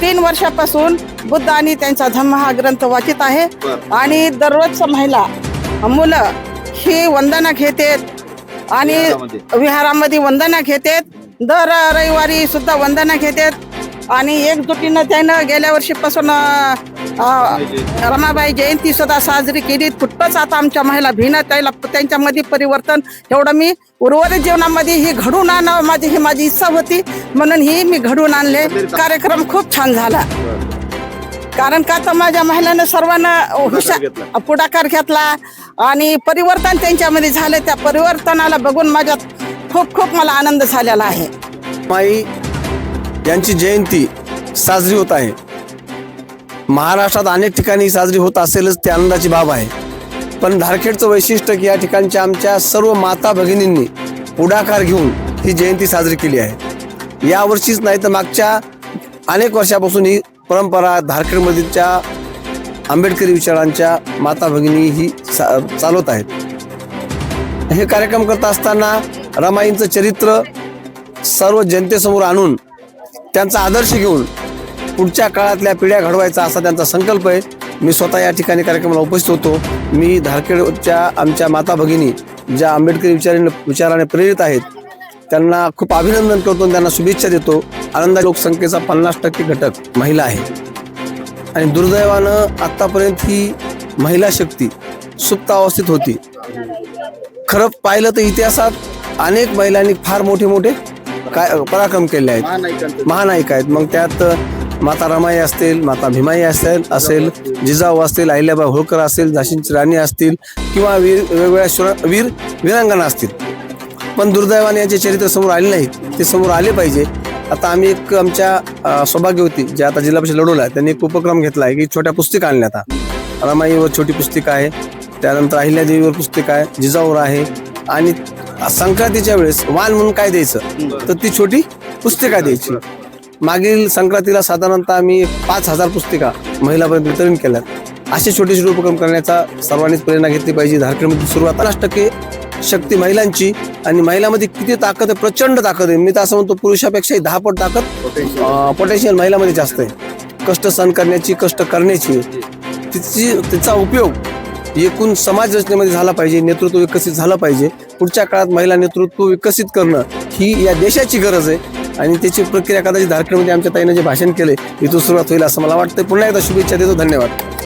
तीन वर्षापासून बुद्ध आणि त्यांचा धम्म हा ग्रंथ वाचित आहे. आणि दररोज महिला मुलं ही वंदना घेतात आणि विहारामध्ये. विहारामध्ये वंदना घेतात दर रविवारी सुद्धा वंदना घेतात आणि एकजुटीनं त्यानं गेल्या वर्षीपासून रमाबाई जयंती सुद्धा साजरी केली. कुठंच आता आमच्या महिला भिन्न त्याला त्यांच्यामध्ये परिवर्तन एवढं मी उर्वरित जीवनामध्ये ही घडून आणावं माझी ही माझी इच्छा होती. म्हणून ही मी घडून आणले. कार्यक्रम खूप छान झाला. कारण का तर माझ्या महिलांना सर्वांना हुशार. पुढाकार घेतला. आणि परिवर्तन त्यांच्यामध्ये झाले. त्या परिवर्तनाला बघून माझ्यात खूप खूप मला आनंद झालेला आहे. माई यांची जयंती साजरी होत आहे. महाराष्ट्रात अनेक ठिकाणी साजरी होत असेलच ते आनंदाची बाब आहे. पण धारखेडचं वैशिष्ट्य की या ठिकाणच्या आमच्या सर्व माता भगिनींनी पुढाकार घेऊन ही जयंती साजरी केली आहे. यावर्षीच नाही तर मागच्या अनेक वर्षापासून ही परंपरा धारखेडमधीलच्या आंबेडकरी विचारांच्या माता भगिनी ही सा चालवत आहेत. हे कार्यक्रम करत असताना रमाईंचं चरित्र सर्व जनतेसमोर आणून त्यांचा आदर्श घेऊन पुढच्या काळातल्या पिढ्या घडवायचा असा त्यांचा संकल्प आहे. मी स्वतः या ठिकाणी कार्यक्रमाला उपस्थित होतो. मी धारखेडच्या आमच्या माता भगिनी ज्या आंबेडकरी विचाराने विचाराने प्रेरित आहेत त्यांना खूप अभिनंदन करतो त्यांना शुभेच्छा देतो. आनंदा लोकसंख्येचा पन्नास टक्के घटक महिला आहे. आणि दुर्दैवानं आत्तापर्यंत ही महिला शक्ती सुप्त अवस्थेत होती. खरं पाहिलं तर इतिहासात अनेक महिलांनी फार मोठे मोठे काय पराक्रम केले आहेत. महानायिका आहेत. मग त्यात माता रमाई असतील माता भीमाई असेल असेल जिजाऊ असतील अहिल्याबाई होळकर असेल झाशींची राणी असतील किंवा वीर वेगवेगळ्या शुर- वीर वीरांगणा असतील. पण दुर्दैवाने याचे चरित्र समोर आले नाहीत. ते समोर आले पाहिजे. आता आम्ही एक आमच्या सौभाग्य होती जे आता जिल्हा परिषद लढवला आहे. त्यांनी एक उपक्रम घेतला आहे की छोट्या पुस्तिका आणल्या आता. रमाईवर छोटी पुस्तिका आहे. त्यानंतर अहिल्यादेवीवर पुस्तिका आहे. जिजाऊवर आहे. आणि संक्रांतीच्या वेळेस वाण म्हणून काय द्यायचं? तर ती छोटी पुस्तिका द्यायची. मागील संक्रांतीला साधारणतः आम्ही पाच हजार पुस्तिका महिलापर्यंत वितरण केल्यात. असे छोटे छोटे उपक्रम करण्याचा सर्वांनीच प्रेरणा घेतली पाहिजे. झारखंडमध्ये सुरुवात पन्नास टक्के शक्ती महिलांची आणि महिलांमध्ये किती ताकद आहे प्रचंड ताकद आहे. मी तर असं म्हणतो पुरुषापेक्षाही दहा पट ताकद पोटेन्शियल महिलामध्ये जास्त आहे. कष्ट सहन करण्याची कष्ट करण्याची तिची तिचा उपयोग एकूण समाज रचनेमध्ये झाला पाहिजे नेतृत्व विकसित झालं पाहिजे. पुढच्या काळात महिला नेतृत्व विकसित करणं ही या देशाची गरज आहे. आणि त्याची प्रक्रिया कदाचित झारखंडमध्ये आमच्या ताईनं जे भाषण केले इथून सुरुवात होईल असं मला वाटतं पुन्हा एकदा शुभेच्छा देतो. धन्यवाद.